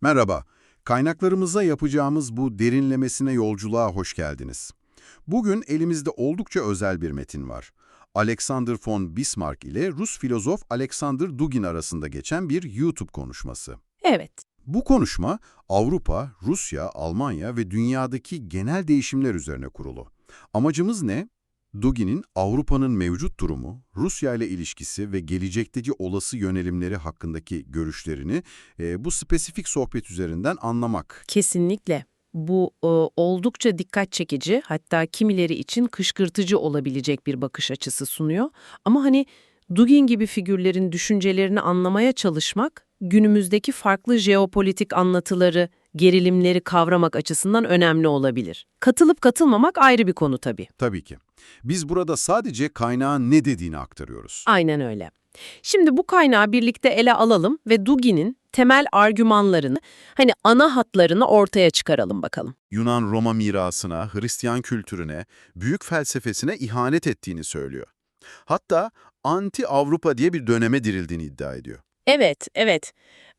Merhaba, kaynaklarımızda yapacağımız bu derinlemesine yolculuğa hoş geldiniz. Bugün elimizde oldukça özel bir metin var. Alexander von Bismarck ile Rus filozof Alexander Dugin arasında geçen bir YouTube konuşması. Evet. Bu konuşma Avrupa, Rusya, Almanya ve dünyadaki genel değişimler üzerine kurulu. Amacımız ne? Dugin'in Avrupa'nın mevcut durumu, Rusya ile ilişkisi ve gelecekteki olası yönelimleri hakkındaki görüşlerini e, bu spesifik sohbet üzerinden anlamak. Kesinlikle. Bu e, oldukça dikkat çekici, hatta kimileri için kışkırtıcı olabilecek bir bakış açısı sunuyor. Ama hani Dugin gibi figürlerin düşüncelerini anlamaya çalışmak, günümüzdeki farklı jeopolitik anlatıları, gerilimleri kavramak açısından önemli olabilir. Katılıp katılmamak ayrı bir konu tabii. Tabii ki. Biz burada sadece kaynağın ne dediğini aktarıyoruz. Aynen öyle. Şimdi bu kaynağı birlikte ele alalım ve Dugin'in temel argümanlarını, hani ana hatlarını ortaya çıkaralım bakalım. Yunan-Roma mirasına, Hristiyan kültürüne, büyük felsefesine ihanet ettiğini söylüyor. Hatta anti-Avrupa diye bir döneme dirildiğini iddia ediyor. Evet, evet.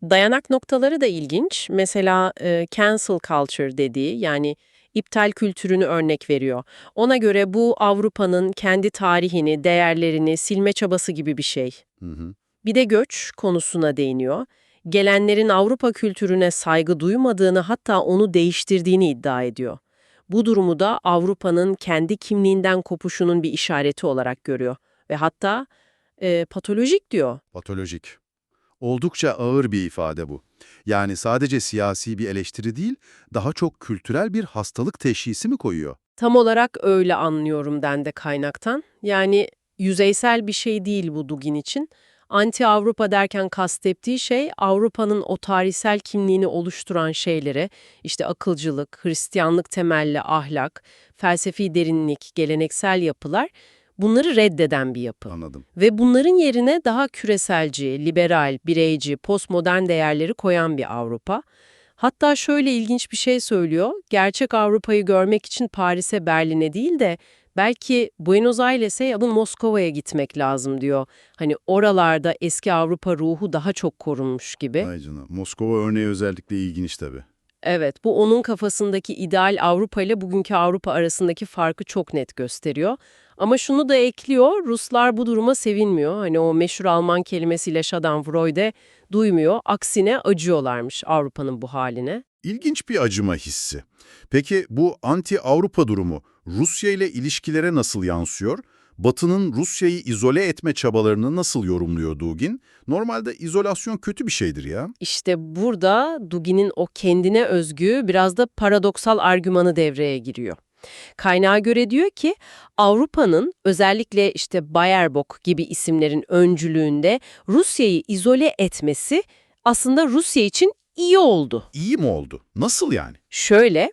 Dayanak noktaları da ilginç. Mesela e, cancel culture dediği yani iptal kültürünü örnek veriyor. Ona göre bu Avrupa'nın kendi tarihini, değerlerini silme çabası gibi bir şey. Hı hı. Bir de göç konusuna değiniyor. Gelenlerin Avrupa kültürüne saygı duymadığını hatta onu değiştirdiğini iddia ediyor. Bu durumu da Avrupa'nın kendi kimliğinden kopuşunun bir işareti olarak görüyor. Ve hatta e, patolojik diyor. Patolojik. Oldukça ağır bir ifade bu. Yani sadece siyasi bir eleştiri değil, daha çok kültürel bir hastalık teşhisi mi koyuyor? Tam olarak öyle anlıyorum ben de kaynaktan. Yani yüzeysel bir şey değil bu Dugin için. Anti-Avrupa derken kastettiği şey Avrupa'nın o tarihsel kimliğini oluşturan şeylere, işte akılcılık, Hristiyanlık temelli ahlak, felsefi derinlik, geleneksel yapılar, bunları reddeden bir yapı. Anladım. Ve bunların yerine daha küreselci, liberal, bireyci, postmodern değerleri koyan bir Avrupa. Hatta şöyle ilginç bir şey söylüyor. Gerçek Avrupa'yı görmek için Paris'e, Berlin'e değil de belki Buenos Aires'e ya da Moskova'ya gitmek lazım diyor. Hani oralarda eski Avrupa ruhu daha çok korunmuş gibi. Ay canına. Moskova örneği özellikle ilginç tabii. Evet, bu onun kafasındaki ideal Avrupa ile bugünkü Avrupa arasındaki farkı çok net gösteriyor. Ama şunu da ekliyor, Ruslar bu duruma sevinmiyor. Hani o meşhur Alman kelimesiyle Schadenfreude duymuyor. Aksine acıyorlarmış Avrupa'nın bu haline. İlginç bir acıma hissi. Peki bu anti-Avrupa durumu Rusya ile ilişkilere nasıl yansıyor? Batı'nın Rusya'yı izole etme çabalarını nasıl yorumluyor Dugin? Normalde izolasyon kötü bir şeydir ya. İşte burada Dugin'in o kendine özgü biraz da paradoksal argümanı devreye giriyor. Kaynağa göre diyor ki Avrupa'nın özellikle işte Bayerbok gibi isimlerin öncülüğünde Rusya'yı izole etmesi aslında Rusya için iyi oldu. İyi mi oldu? Nasıl yani? Şöyle,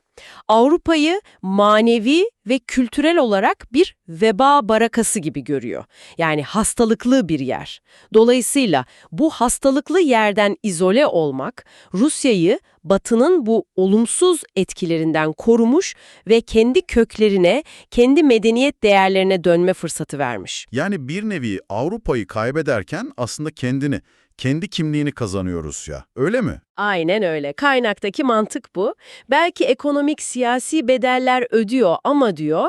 Avrupa'yı manevi ve kültürel olarak bir veba barakası gibi görüyor. Yani hastalıklı bir yer. Dolayısıyla bu hastalıklı yerden izole olmak, Rusya'yı Batı'nın bu olumsuz etkilerinden korumuş ve kendi köklerine, kendi medeniyet değerlerine dönme fırsatı vermiş. Yani bir nevi Avrupa'yı kaybederken aslında kendini, kendi kimliğini kazanıyoruz ya. Öyle mi? Aynen öyle. Kaynaktaki mantık bu. Belki ekonomik, siyasi bedeller ödüyor ama diyor,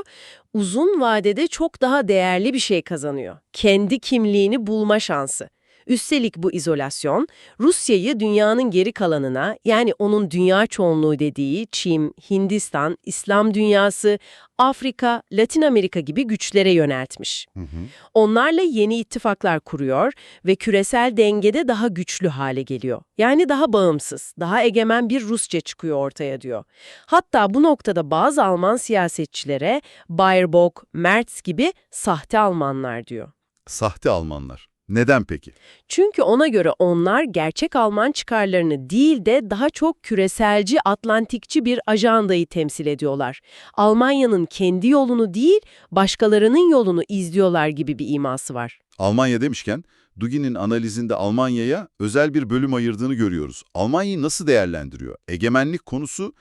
uzun vadede çok daha değerli bir şey kazanıyor. Kendi kimliğini bulma şansı. Üstelik bu izolasyon, Rusya'yı dünyanın geri kalanına, yani onun dünya çoğunluğu dediği Çin, Hindistan, İslam dünyası, Afrika, Latin Amerika gibi güçlere yöneltmiş. Hı hı. Onlarla yeni ittifaklar kuruyor ve küresel dengede daha güçlü hale geliyor. Yani daha bağımsız, daha egemen bir Rusça çıkıyor ortaya diyor. Hatta bu noktada bazı Alman siyasetçilere Baerbock, Merz gibi sahte Almanlar diyor. Sahte Almanlar. Neden peki? Çünkü ona göre onlar gerçek Alman çıkarlarını değil de daha çok küreselci, Atlantikçi bir ajandayı temsil ediyorlar. Almanya'nın kendi yolunu değil, başkalarının yolunu izliyorlar gibi bir iması var. Almanya demişken, Dugin'in analizinde Almanya'ya özel bir bölüm ayırdığını görüyoruz. Almanya'yı nasıl değerlendiriyor? Egemenlik konusu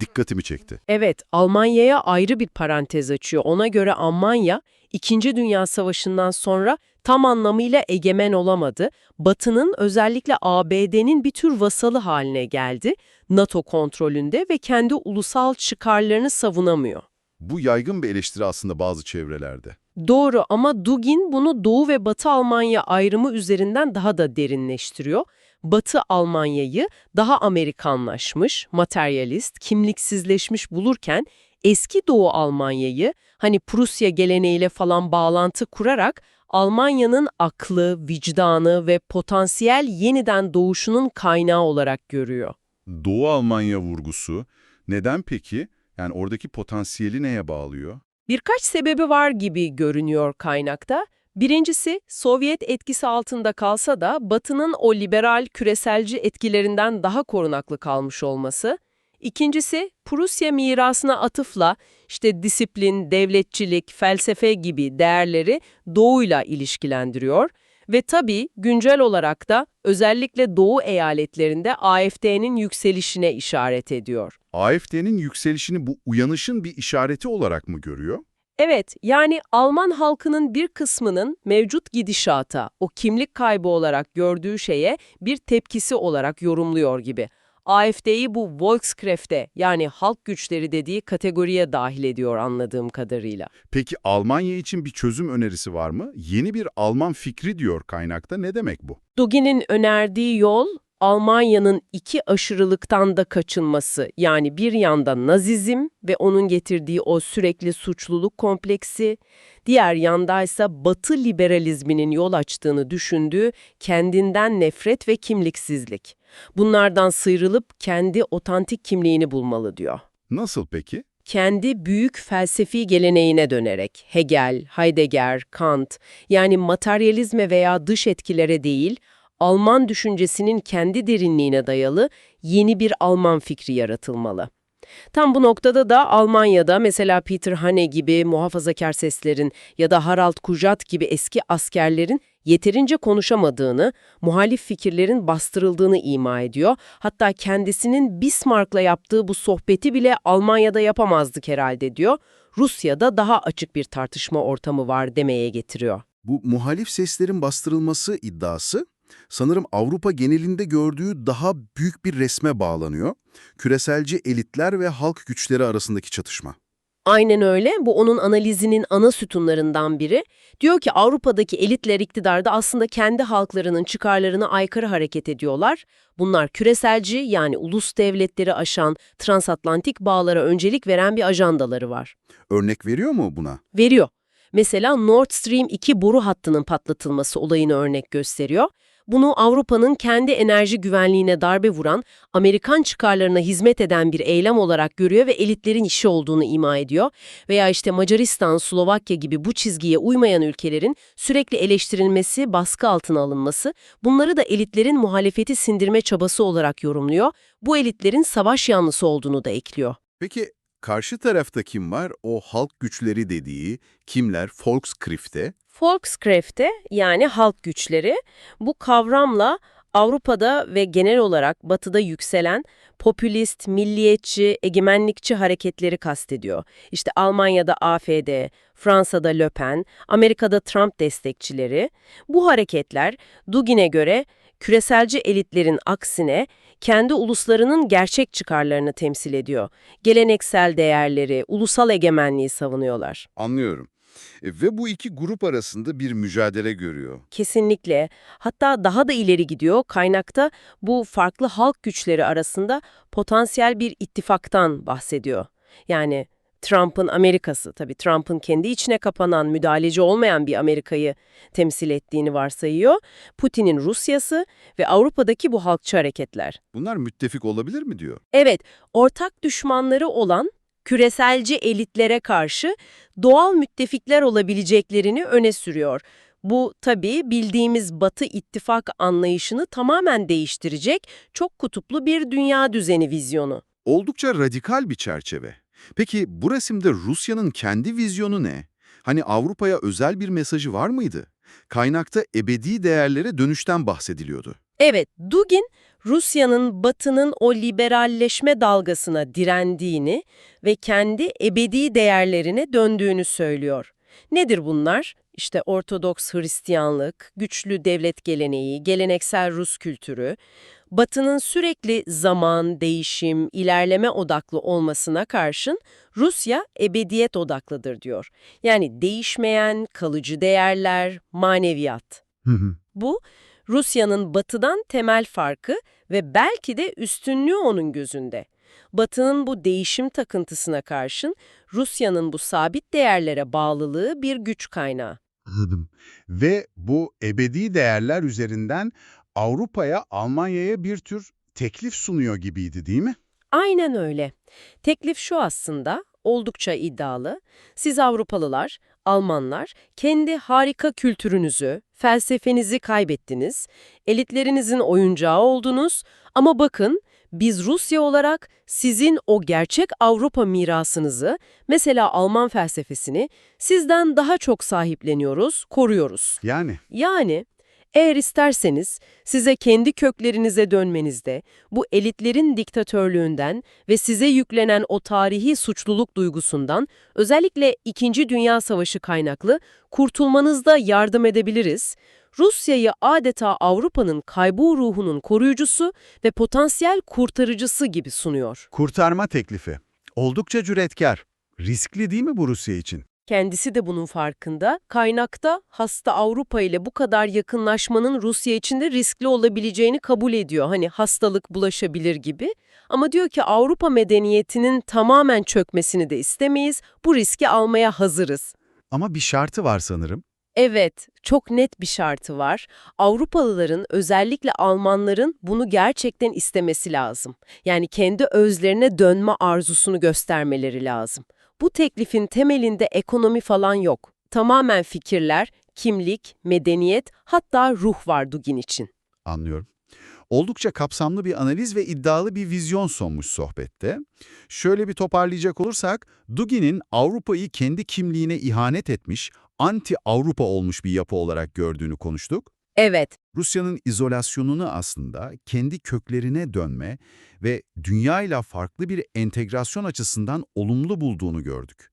dikkatimi çekti. Evet, Almanya'ya ayrı bir parantez açıyor. Ona göre Almanya, İkinci Dünya Savaşı'ndan sonra Tam anlamıyla egemen olamadı. Batı'nın özellikle ABD'nin bir tür vasalı haline geldi. NATO kontrolünde ve kendi ulusal çıkarlarını savunamıyor. Bu yaygın bir eleştiri aslında bazı çevrelerde. Doğru ama Dugin bunu Doğu ve Batı Almanya ayrımı üzerinden daha da derinleştiriyor. Batı Almanya'yı daha Amerikanlaşmış, materyalist, kimliksizleşmiş bulurken eski Doğu Almanya'yı hani Prusya geleneğiyle falan bağlantı kurarak Almanya'nın aklı, vicdanı ve potansiyel yeniden doğuşunun kaynağı olarak görüyor. Doğu Almanya vurgusu neden peki? Yani oradaki potansiyeli neye bağlıyor? Birkaç sebebi var gibi görünüyor kaynakta. Birincisi, Sovyet etkisi altında kalsa da Batı'nın o liberal küreselci etkilerinden daha korunaklı kalmış olması. İkincisi, Prusya mirasına atıfla işte disiplin, devletçilik, felsefe gibi değerleri Doğu'yla ilişkilendiriyor. Ve tabii güncel olarak da özellikle Doğu eyaletlerinde AFD'nin yükselişine işaret ediyor. AFD'nin yükselişini bu uyanışın bir işareti olarak mı görüyor? Evet, yani Alman halkının bir kısmının mevcut gidişata, o kimlik kaybı olarak gördüğü şeye bir tepkisi olarak yorumluyor gibi. AFD'yi bu Volkskräfte yani halk güçleri dediği kategoriye dahil ediyor anladığım kadarıyla. Peki Almanya için bir çözüm önerisi var mı? Yeni bir Alman fikri diyor kaynakta. Ne demek bu? Dugin'in önerdiği yol Almanya'nın iki aşırılıktan da kaçınması yani bir yanda Nazizm ve onun getirdiği o sürekli suçluluk kompleksi, diğer yandaysa Batı liberalizminin yol açtığını düşündüğü kendinden nefret ve kimliksizlik. Bunlardan sıyrılıp kendi otantik kimliğini bulmalı diyor. Nasıl peki? Kendi büyük felsefi geleneğine dönerek Hegel, Heidegger, Kant yani materyalizme veya dış etkilere değil, Alman düşüncesinin kendi derinliğine dayalı yeni bir Alman fikri yaratılmalı. Tam bu noktada da Almanya'da mesela Peter Hane gibi muhafazakar seslerin ya da Harald Kujat gibi eski askerlerin yeterince konuşamadığını, muhalif fikirlerin bastırıldığını ima ediyor. Hatta kendisinin Bismarck'la yaptığı bu sohbeti bile Almanya'da yapamazdık herhalde diyor. Rusya'da daha açık bir tartışma ortamı var demeye getiriyor. Bu muhalif seslerin bastırılması iddiası sanırım Avrupa genelinde gördüğü daha büyük bir resme bağlanıyor. Küreselci elitler ve halk güçleri arasındaki çatışma. Aynen öyle. Bu onun analizinin ana sütunlarından biri. Diyor ki Avrupa'daki elitler iktidarda aslında kendi halklarının çıkarlarına aykırı hareket ediyorlar. Bunlar küreselci yani ulus devletleri aşan transatlantik bağlara öncelik veren bir ajandaları var. Örnek veriyor mu buna? Veriyor. Mesela Nord Stream 2 boru hattının patlatılması olayını örnek gösteriyor. Bunu Avrupa'nın kendi enerji güvenliğine darbe vuran, Amerikan çıkarlarına hizmet eden bir eylem olarak görüyor ve elitlerin işi olduğunu ima ediyor. Veya işte Macaristan, Slovakya gibi bu çizgiye uymayan ülkelerin sürekli eleştirilmesi, baskı altına alınması, bunları da elitlerin muhalefeti sindirme çabası olarak yorumluyor. Bu elitlerin savaş yanlısı olduğunu da ekliyor. Peki karşı tarafta kim var? O halk güçleri dediği kimler? Volkskräfte. Volkskräfte yani halk güçleri bu kavramla Avrupa'da ve genel olarak Batı'da yükselen popülist, milliyetçi, egemenlikçi hareketleri kastediyor. İşte Almanya'da AfD, Fransa'da Le Pen, Amerika'da Trump destekçileri. Bu hareketler Dugin'e göre küreselci elitlerin aksine kendi uluslarının gerçek çıkarlarını temsil ediyor. Geleneksel değerleri, ulusal egemenliği savunuyorlar. Anlıyorum. E, ve bu iki grup arasında bir mücadele görüyor. Kesinlikle. Hatta daha da ileri gidiyor. Kaynakta bu farklı halk güçleri arasında potansiyel bir ittifaktan bahsediyor. Yani Trump'ın Amerika'sı, tabii Trump'ın kendi içine kapanan, müdahaleci olmayan bir Amerika'yı temsil ettiğini varsayıyor. Putin'in Rusya'sı ve Avrupa'daki bu halkçı hareketler. Bunlar müttefik olabilir mi diyor. Evet, ortak düşmanları olan küreselci elitlere karşı doğal müttefikler olabileceklerini öne sürüyor. Bu tabii bildiğimiz Batı ittifak anlayışını tamamen değiştirecek çok kutuplu bir dünya düzeni vizyonu. Oldukça radikal bir çerçeve. Peki bu resimde Rusya'nın kendi vizyonu ne? Hani Avrupa'ya özel bir mesajı var mıydı? Kaynakta ebedi değerlere dönüşten bahsediliyordu. Evet, Dugin, Rusya'nın Batı'nın o liberalleşme dalgasına direndiğini ve kendi ebedi değerlerine döndüğünü söylüyor. Nedir bunlar? İşte Ortodoks Hristiyanlık, güçlü devlet geleneği, geleneksel Rus kültürü, Batı'nın sürekli zaman, değişim, ilerleme odaklı olmasına karşın Rusya ebediyet odaklıdır diyor. Yani değişmeyen, kalıcı değerler, maneviyat. Hı hı. Bu, Rusya'nın Batı'dan temel farkı ve belki de üstünlüğü onun gözünde. Batı'nın bu değişim takıntısına karşın Rusya'nın bu sabit değerlere bağlılığı bir güç kaynağı. Anladım. Ve bu ebedi değerler üzerinden Avrupa'ya, Almanya'ya bir tür teklif sunuyor gibiydi değil mi? Aynen öyle. Teklif şu aslında, oldukça iddialı. Siz Avrupalılar, Almanlar, kendi harika kültürünüzü, felsefenizi kaybettiniz, elitlerinizin oyuncağı oldunuz ama bakın biz Rusya olarak sizin o gerçek Avrupa mirasınızı, mesela Alman felsefesini sizden daha çok sahipleniyoruz, koruyoruz. Yani Yani eğer isterseniz size kendi köklerinize dönmenizde bu elitlerin diktatörlüğünden ve size yüklenen o tarihi suçluluk duygusundan özellikle İkinci Dünya Savaşı kaynaklı kurtulmanızda yardım edebiliriz. Rusya'yı adeta Avrupa'nın kaybı ruhunun koruyucusu ve potansiyel kurtarıcısı gibi sunuyor. kurtarma teklifi. Oldukça cüretkar. Riskli değil mi bu Rusya için? Kendisi de bunun farkında. Kaynakta hasta Avrupa ile bu kadar yakınlaşmanın Rusya için de riskli olabileceğini kabul ediyor. Hani hastalık bulaşabilir gibi. Ama diyor ki Avrupa medeniyetinin tamamen çökmesini de istemeyiz. Bu riski almaya hazırız. Ama bir şartı var sanırım. Evet, çok net bir şartı var. Avrupalıların, özellikle Almanların bunu gerçekten istemesi lazım. Yani kendi özlerine dönme arzusunu göstermeleri lazım. Bu teklifin temelinde ekonomi falan yok. Tamamen fikirler, kimlik, medeniyet, hatta ruh var Dugin için. Anlıyorum. Oldukça kapsamlı bir analiz ve iddialı bir vizyon sunmuş sohbette. Şöyle bir toparlayacak olursak, Dugin'in Avrupa'yı kendi kimliğine ihanet etmiş, anti-Avrupa olmuş bir yapı olarak gördüğünü konuştuk. Evet, Rusya'nın izolasyonunu aslında kendi köklerine dönme ve dünyayla farklı bir entegrasyon açısından olumlu bulduğunu gördük.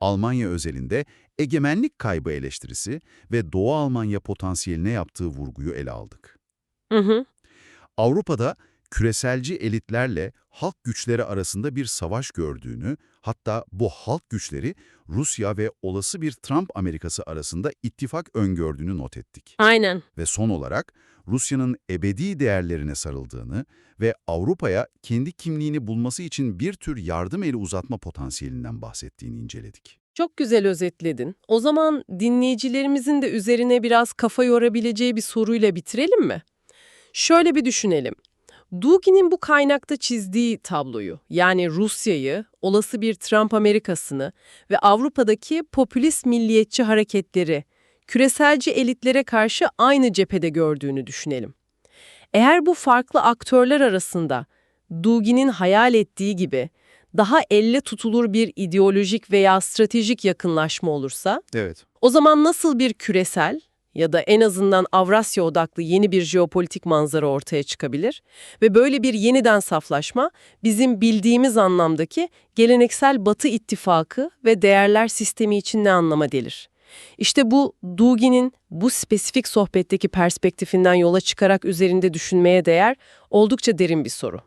Almanya özelinde egemenlik kaybı eleştirisi ve Doğu Almanya potansiyeline yaptığı vurguyu ele aldık. hı hı. Avrupa'da küreselci elitlerle halk güçleri arasında bir savaş gördüğünü, hatta bu halk güçleri Rusya ve olası bir Trump Amerikası arasında ittifak öngördüğünü not ettik. aynen. Ve son olarak Rusya'nın ebedi değerlerine sarıldığını ve Avrupa'ya kendi kimliğini bulması için bir tür yardım eli uzatma potansiyelinden bahsettiğini inceledik. Çok güzel özetledin. O zaman dinleyicilerimizin de üzerine biraz kafa yorabileceği bir soruyla bitirelim mi? Şöyle bir düşünelim. Dugin'in bu kaynakta çizdiği tabloyu, yani Rusya'yı, olası bir Trump Amerikasını ve Avrupa'daki popülist milliyetçi hareketleri, küreselci elitlere karşı aynı cephede gördüğünü düşünelim. Eğer bu farklı aktörler arasında Dugin'in hayal ettiği gibi daha elle tutulur bir ideolojik veya stratejik yakınlaşma olursa, Evet. o zaman nasıl bir küresel ya da en azından Avrasya odaklı yeni bir jeopolitik manzara ortaya çıkabilir? Ve böyle bir yeniden saflaşma bizim bildiğimiz anlamdaki geleneksel Batı ittifakı ve değerler sistemi için ne anlama gelir? İşte bu Dugin'in bu spesifik sohbetteki perspektifinden yola çıkarak üzerinde düşünmeye değer oldukça derin bir soru.